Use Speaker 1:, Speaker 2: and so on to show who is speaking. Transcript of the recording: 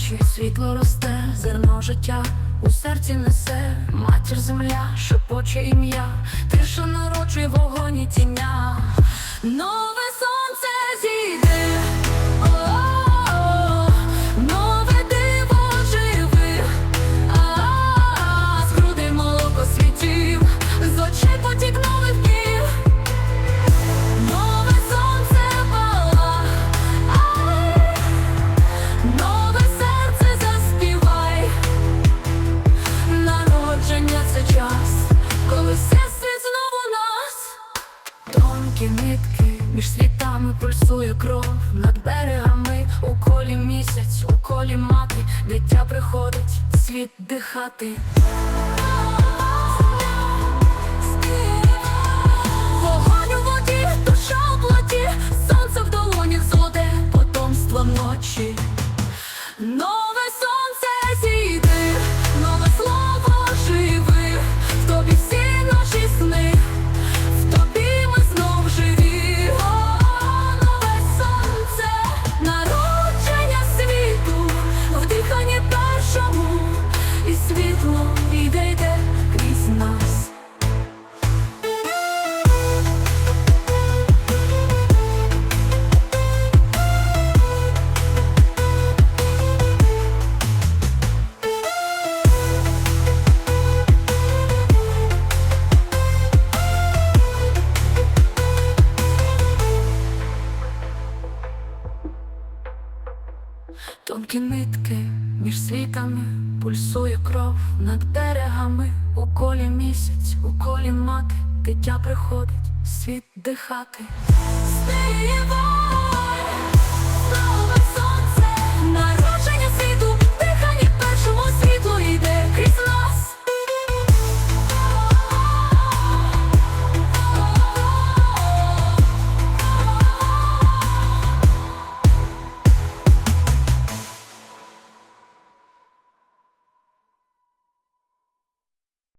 Speaker 1: ночі світло росте, зерно життя у серці несе, матір земля, шепоче ім'я, тиша народжує вогоні тіня. Нове між світами пульсує кров над берегами, у колі місяць, у колі мати, дитя приходить, світ дихати. Вогонь у воді, душа у плоті, сонце в долонях золоте, потомство ночі. Тонкі нитки між світами пульсує кров над берегами, у колі місяць, у колі мати, дитя приходить, світ дихати. Співай!